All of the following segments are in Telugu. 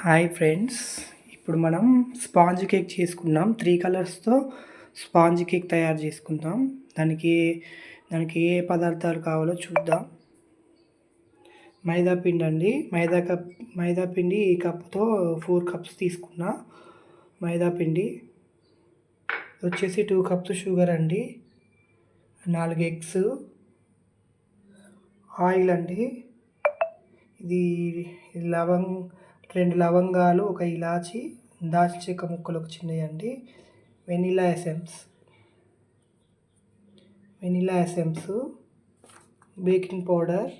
హాయ్ ఫ్రెండ్స్ ఇప్పుడు మనం స్పాంజ్ కేక్ చేసుకున్నాం త్రీ కలర్స్తో స్పాంజ్ కేక్ తయారు చేసుకుందాం. దానికి దానికి ఏ పదార్థాలు కావాలో చూద్దాం. మైదా పిండి అండి. మైదా కప్ మైదా పిండి ఈ కప్తో ఫోర్ కప్స్ తీసుకున్నా. మైదా పిండి. వచ్చేసి టూ కప్స్ షుగర్ అండి. నాలుగు ఎగ్స్. ఆయిల్ అండి. ఇది లవంగ్ రెండు లవంగాలు ఒక ఇలాచి దాల్చిక చెక్క ముక్కలు ఒక చిన్నయండి vanilla essence. Vanilla essence baking powder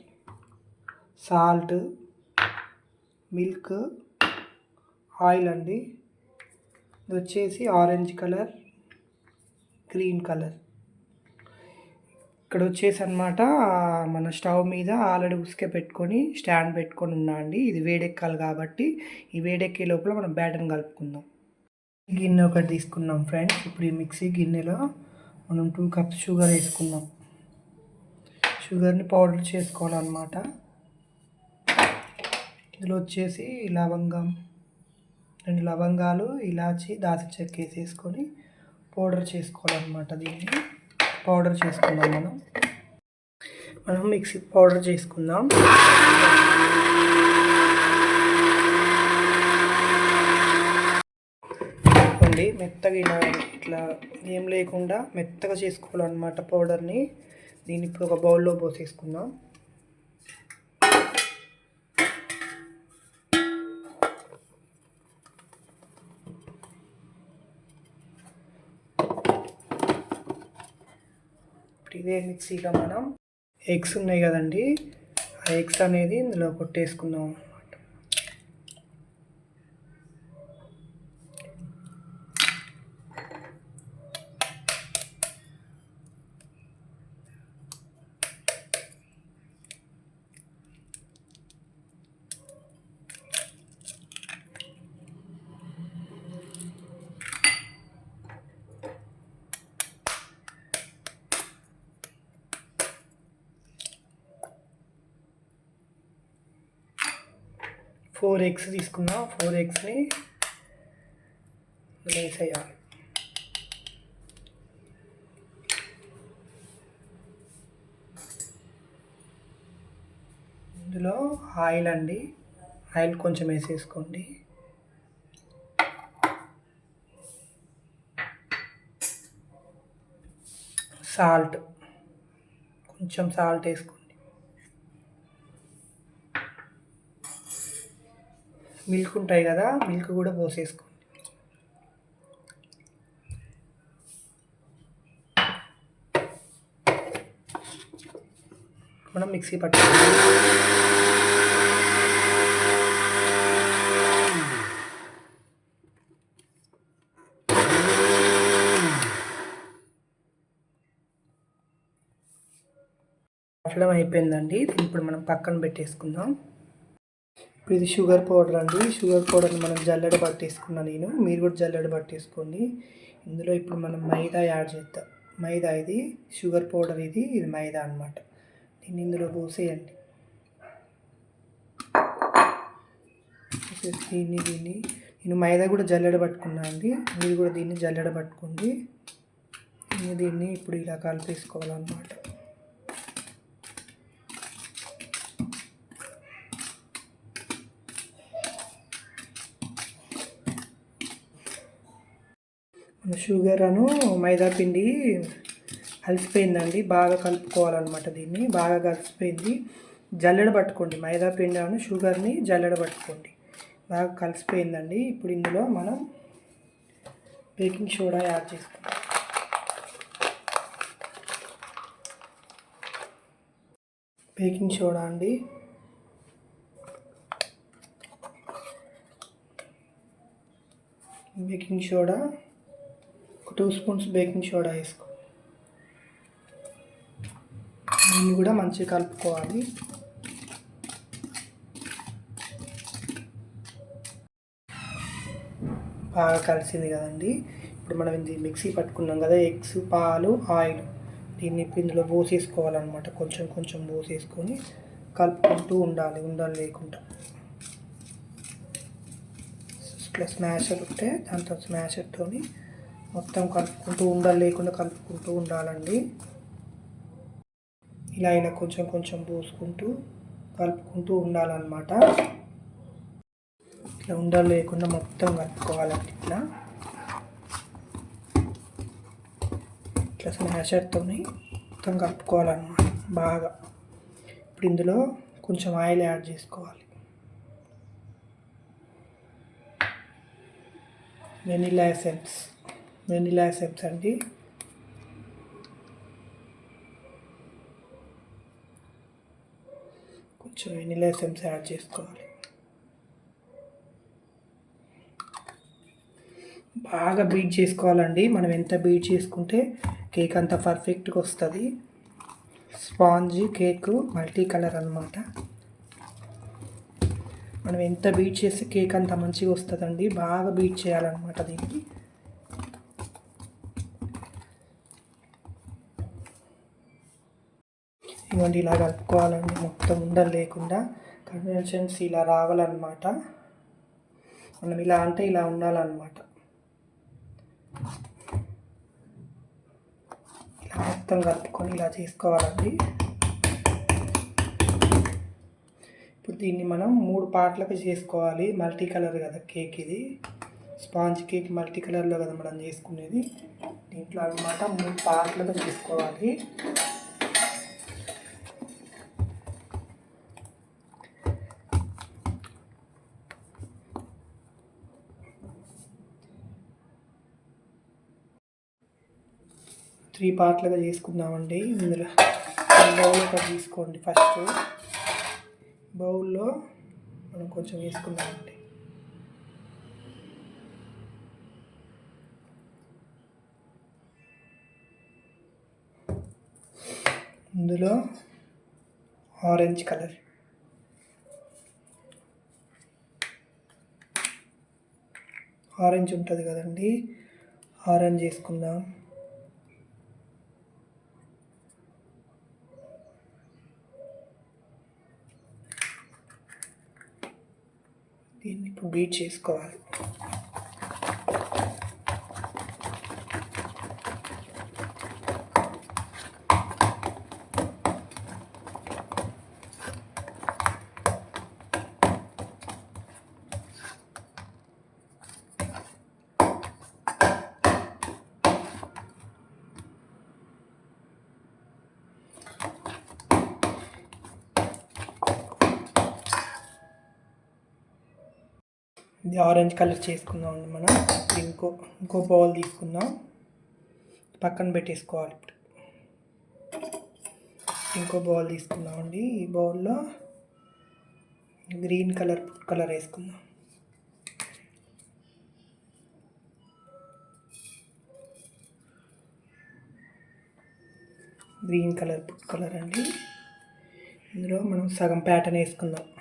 salt milk oil అండి. ఇది వచ్చేసి ఆరెంజ్ కలర్ గ్రీన్ కలర్. ఇక్కడ వచ్చేసి అనమాట మన స్టవ్ మీద ఆల్రెడీ ఉసుక పెట్టుకొని స్టాండ్ పెట్టుకొని ఉన్నా అండి. ఇది వేడెక్కాలి కాబట్టి ఈ వేడెక్కే లోపల మనం బ్యాటర్ని కలుపుకుందాం. గిన్నె ఒకటి తీసుకున్నాం ఫ్రెండ్స్. ఇప్పుడు ఈ మిక్సీ గిన్నెలో మనం టూ కప్స్ షుగర్ వేసుకున్నాం షుగర్ని పౌడర్ చేసుకోవాలన్నమాట. ఇందులో వచ్చేసి లవంగం రెండు లవంగాలు ఇలాచి దాసి చెక్క వేసేసుకొని పౌడర్ చేసుకోవాలన్నమాట దీన్ని. పౌడర్ చేసుకుందాం మనం. మనం మిక్సీ పౌడర్ చేసుకుందాం. అండి మెత్తగా ఇలా ఇట్లా ఏం లేకుండా మెత్తగా చేసుకోవాలన్నమాట పౌడర్ని దీన్ని ఇప్పుడు ఒక బౌల్లో పోసేసుకుందాం. ఇదే మిక్సీలో మనం ఎగ్స్ ఉన్నాయి కదండి. ఆ ఎగ్స్ అనేది ఇందులో కొట్టేసుకుందాం. ఫోర్ ఎగ్స్ తీసుకుందాం ఫోర్ ఎగ్స్ని వేసేయాలి ఇందులో ఆయిల్ అండి. ఆయిల్ కొంచెం వేసేసుకోండి. సాల్ట్ కొంచెం సాల్ట్ వేసుకోండి. మిల్క్ ఉంటాయి కదా మిల్క్ కూడా పోసేసుకోండి మనం మిక్సీ పట్టుకోవాలి. అట్లం అయిపోయిందండి. ఇప్పుడు మనం పక్కన పెట్టేసుకుందాం. ఇప్పుడు ఇది షుగర్ పౌడర్ అండి. షుగర్ పౌడర్ని మనం జల్లెడ పట్టేసుకున్నా నేను. మీరు కూడా జల్లెడ పట్టేసుకోండి. ఇందులో ఇప్పుడు మనం మైదా యాడ్ చేద్దాం. మైదా ఇది షుగర్ పౌడర్ ఇది ఇది మైదా అనమాట దీన్ని ఇందులో పోసేయండి. దీన్ని దీన్ని. నేను మైదా కూడా జల్లెడ పట్టుకున్నా అండి. మీరు కూడా దీన్ని జల్లెడ పట్టుకోండి. దీన్ని ఇప్పుడు ఇలా కలిపేసుకోవాలన్నమాట. షుగర్ అను మైదా పిండి కలిసిపోయిందండి బాగా కలుపుకోవాలన్నమాట దీన్ని. బాగా కలిసిపోయింది. జల్లెడ పట్టుకోండి. మైదా పిండి అను షుగర్ని జల్లెడ పట్టుకోండి. బాగా కలిసిపోయిందండి. ఇప్పుడు ఇందులో మనం బేకింగ్ సోడా యాడ్ చేసుకుంటాం బేకింగ్ సోడా అండి. Baking soda two spoons baking soda వేసుకో. దీన్ని కూడా మంచిగా కలుపుకోవాలి. బాగా కలిసింది కదండి. ఇప్పుడు మనం ఇది మిక్సీ పట్టుకున్నాం కదా ఎగ్స్ పాలు ఆయిల్. దీన్ని ఇందులో పోసేసుకోవాలన్నమాట. కొంచెం కొంచెం పోసేసుకొని కలుపుకుంటూ ఉండాలి ఉండాలి లేకుండా. ఇట్లా స్మాషర్ ఉంటే దాంతో స్మాషర్తోని మొత్తం కలుపుకుంటూ ఉండలు లేకుండా కలుపుకుంటూ ఉండాలండి. ఇలా ఇలా కొంచెం కొంచెం పోసుకుంటూ కలుపుకుంటూ ఉండాలన్నమాట. ఇట్లా ఉండలు లేకుండా మొత్తం కలుపుకోవాలండి ఇట్లా. ఇట్లా స్మాషర్తో మొత్తం కలుపుకోవాలన్నమాట బాగా. ఇప్పుడు ఇందులో కొంచెం ఆయిల్ యాడ్ చేసుకోవాలి. Vanilla essence. వెనిలా ఎసెన్స్ అండి. కొంచెం వెనిలా ఎసెన్స్ యాడ్ చేసుకోవాలి. బాగా బీట్ చేసుకోవాలండి. మనం ఎంత బీట్ చేసుకుంటే కేక్ అంత పర్ఫెక్ట్గా వస్తుంది. స్పాంజ్ కేక్ మల్టీ కలర్ అనమాట మనం ఎంత బీట్ చేస్తే కేక్ అంత మంచిగా వస్తుందండి. బాగా బీట్ చేయాలన్నమాట దీనికి. ఇవ్వండి ఇలా కలుపుకోవాలండి మొత్తం ఉండలు లేకుండా కన్వెన్షన్స్ ఇలా రావాలన్నమాట. మనం ఇలా అంటే ఇలా ఉండాలన్నమాట. ఇలా మొత్తం కలుపుకొని ఇలా చేసుకోవాలండి. ఇప్పుడు దీన్ని మనం మూడు పార్ట్లకు చేసుకోవాలి. మల్టీ కలర్ కదా కేక్ ఇది. స్పాంజ్ కేక్ మల్టీ కలర్లో కదా మనం చేసుకునేది. దీంట్లో అనమాట మూడు పార్ట్లుగా చేసుకోవాలి. త్రీ పార్ట్లుగా చేసుకుందామండి. ఇందులో బౌల్ ఒకటి తీసుకోండి ఫస్ట్ బౌల్లో మనం కొంచెం వేసుకుందామండి. ఇందులో ఆరెంజ్ కలర్ ఆరెంజ్ ఉంటుంది కదండి. ఆరెంజ్ వేసుకుందాం దీన్ని ఇప్పుడు బీట్ చేసుకోవాలి ఇది ఆరెంజ్ కలర్ చేసుకుందాం అండి మనం. ఇంకో ఇంకో బౌల్ తీసుకుందాం. పక్కన పెట్టేసుకోవాలి ఇప్పుడు. ఇంకో బౌల్ తీసుకుందామండి ఈ బౌల్లో గ్రీన్ కలర్ ఫుడ్ కలర్ వేసుకుందాం. గ్రీన్ కలర్ ఫుడ్ కలర్ అండి. ఇందులో మనం సగం ప్యాటర్న్ వేసుకుందాం.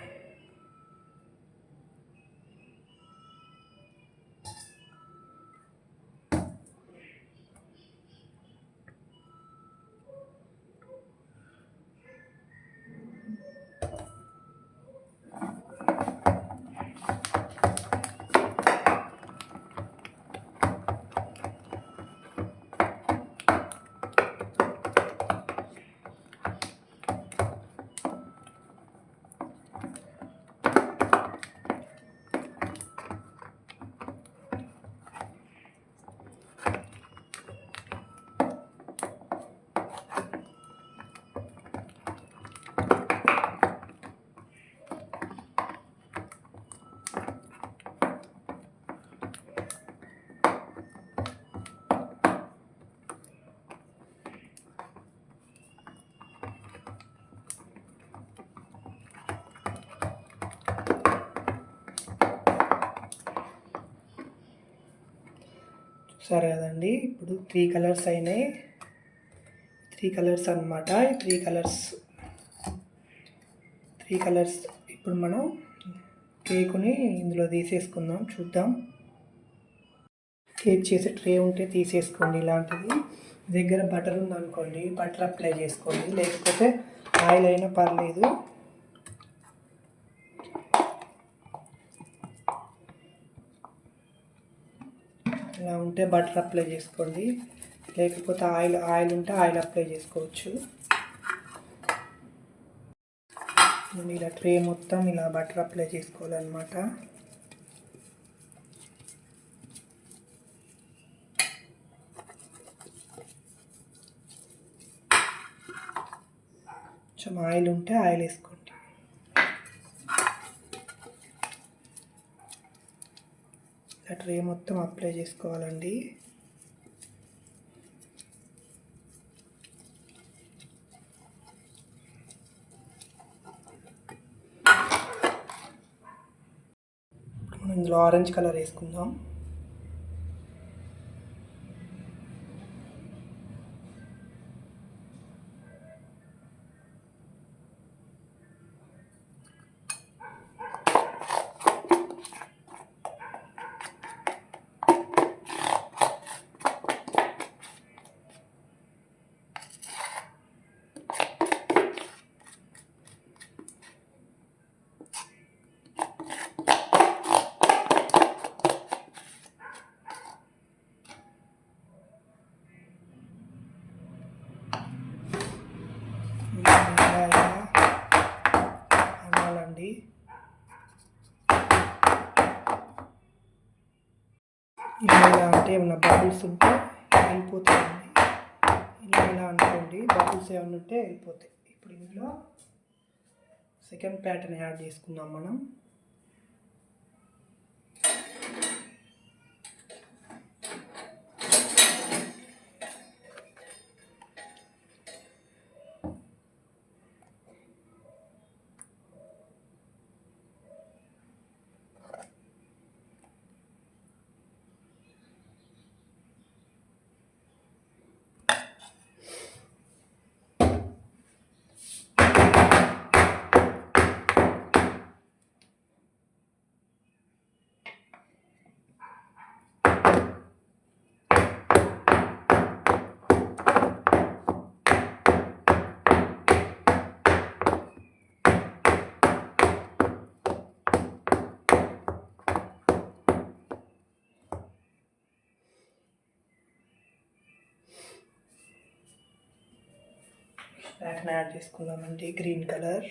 సరే కదండి ఇప్పుడు త్రీ కలర్స్ అయినాయి. త్రీ కలర్స్ అనమాట త్రీ కలర్స్ త్రీ కలర్స్ ఇప్పుడు మనం కేకుని ఇందులో తీసేసుకుందాం. చూద్దాం. కేక్ చేసే ట్రే ఉంటే తీసేసుకోండి ఇలాంటిది. దగ్గర బటర్ ఉందనుకోండి బటర్ అప్లై చేసుకోండి. లేకపోతే ఆయిల్ అయినా పర్లేదు. ఇలా ఉంటే బటర్ అప్లై చేసుకోండి. లేకపోతే ఆయిల్ ఆయిల్ ఉంటే ఆయిల్ అప్లై చేసుకోవచ్చు. ఇలా ట్రే మొత్తం ఇలా బటర్ అప్లై చేసుకోవాలన్నమాట. కొంచెం ఆయిల్ ఉంటే ఆయిల్ వేసుకోండి. ఇలా ట్రే మొత్తం అప్లై చేసుకోవాలండి. మనం ఇందులో ఆరెంజ్ కలర్ వేసుకుందాం ఇలా ఇలా అనాలండి ఇలా ఇలా అంటే ఏమైనా బబుల్స్ ఉంటే వెళ్ళిపోతాయండి ఇలా ఇలా అనుకోండి బబుల్స్ ఏమైనా ఉంటే వెళ్ళిపోతాయి. ఇప్పుడు ఇందులో సెకండ్ ప్యాటర్న్ యాడ్ చేసుకుందాం మనం. ప్యాటర్న్ యాడ్ చేసుకుందామండి. గ్రీన్ కలర్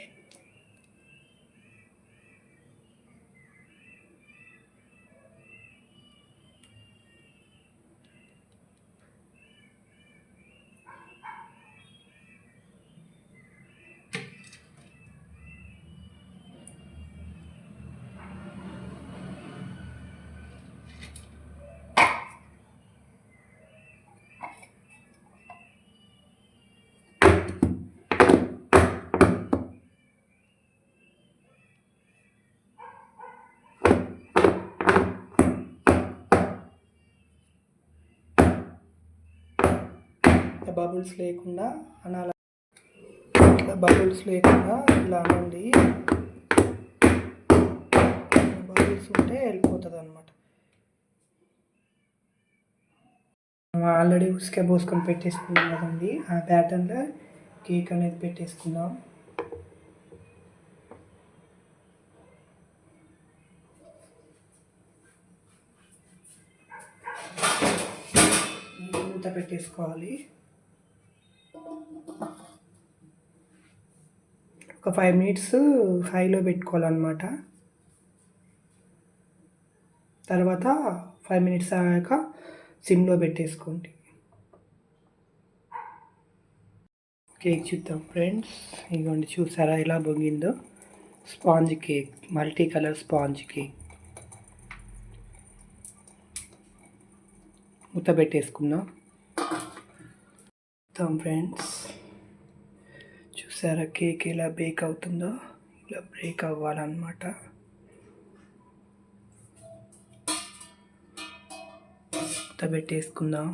బబుల్స్ లేకుండా అనాల ఇట్లా బబుల్స్ లేకుండా ఇలా అనండి బబుల్స్ ఉంటే వెళ్ళిపోతుంది అనమాట ఆల్రెడీ ఉసుకే పోసుకొని పెట్టేసుకున్నాం కదండి. ఆ ప్యాటర్న్లో కేక్ అనేది పెట్టేసుకుందాం. మూత పెట్టేసుకోవాలి. ఒక ఫైవ్ మినిట్స్ హైలో పెట్టుకోవాలన్నమాట. తర్వాత ఫైవ్ మినిట్స్ అయ్యాక సిమ్లో పెట్టేసుకోండి. కేక్ చూద్దాం ఫ్రెండ్స్ ఇదిగోండి చూసారా ఎలా బొంగిందో? Sponge cake multi colour sponge cake. మూత పెట్టేసుకుందాం. చూద్దాం ఫ్రెండ్స్ చూసారా? కేక్ ఎలా బేక్ అవుతుందో ఇలా బ్రేక్ అవ్వాలన్నమాట. పెట్టేసుకుందాం.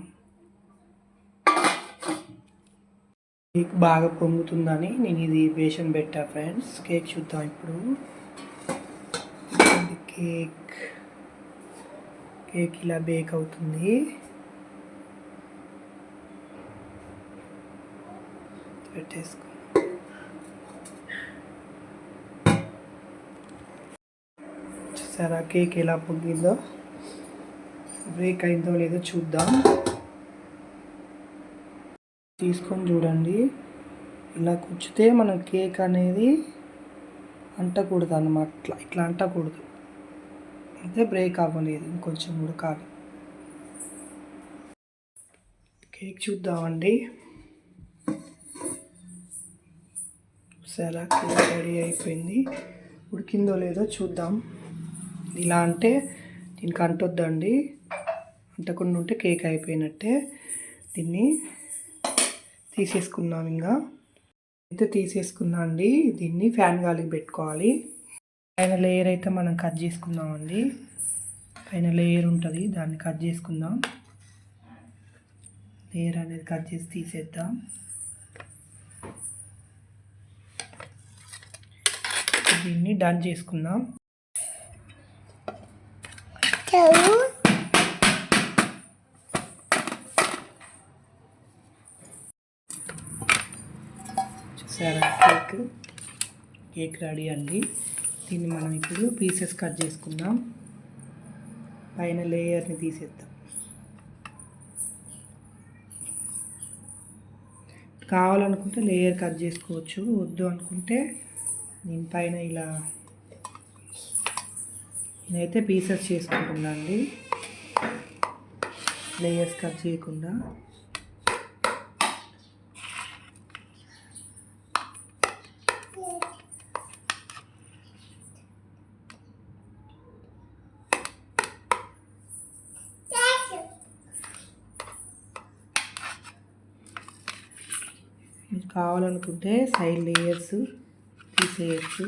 కేక్ బాగా పొంగుతుందని నేను ఇది బేషన్ పెట్టా ఫ్రెండ్స్. కేక్ చూద్దాం ఇప్పుడు. కేక్. కేక్ ఇలా బేక్ అవుతుంది. పెట్టేసుకో చూసారా కేక్ ఎలా పొంగిందో? బ్రేక్ అయిందో లేదో చూద్దాం. తీసుకొని చూడండి. ఇలా కుచ్చితే మనం కేక్ అనేది అంటకూడదు అన్నమాట ఇట్లా ఇట్లా అంటకూడదు. అయితే బ్రేక్ అవ్వలేదు. ఇంకొంచెం ఉడకాలి. కేక్ చూద్దామండి. సరే కేక్ రెడీ అయిపోయింది. ఉడికిందో లేదో చూద్దాం. ఇలా అంటే దీనికి అంటొద్దండి. అంటకుండా ఉంటే కేక్ అయిపోయినట్టే దీన్ని తీసేసుకున్నాను ఇంకా. అయితే తీసేసుకున్నా అండి. దీన్ని ఫ్యాన్ గాలికి పెట్టుకోవాలి. పైన లేయర్ అయితే మనం కట్ చేసుకుందామండి. పైన లేయర్ ఉంటుంది దాన్ని కట్ చేసుకుందాం. లేయర్ అనేది కట్ చేసి తీసేద్దాం. దీన్ని డన్ చేసుకుందాం చూసారా కేక్ కేక్ రెడీ అండి. దీన్ని మనం ఇప్పుడు పీసెస్ కట్ చేసుకుందాం. పైన లేయర్ని తీసేద్దాం. కావాలనుకుంటే లేయర్ కట్ చేసుకోవచ్చు వద్దు అనుకుంటే దీనిపైన ఇలా నేనైతే పీసెస్ చేసుకుంటున్నాను అండి లేయర్స్ కట్ చేయకుండా. కావాలనుకుంటే సైడ్ లేయర్స్ తీసేయచ్చు.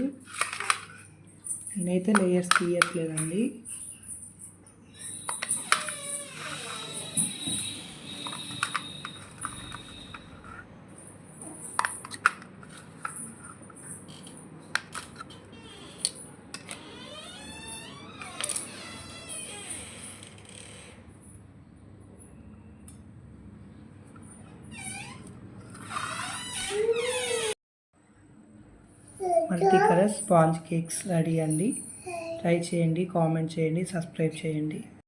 నేనైతే layers తీయట్లేదండి multi colour sponge cakes ready అండి. ట్రై చేయండి కామెంట్ చేయండి సబ్స్క్రైబ్ చేయండి.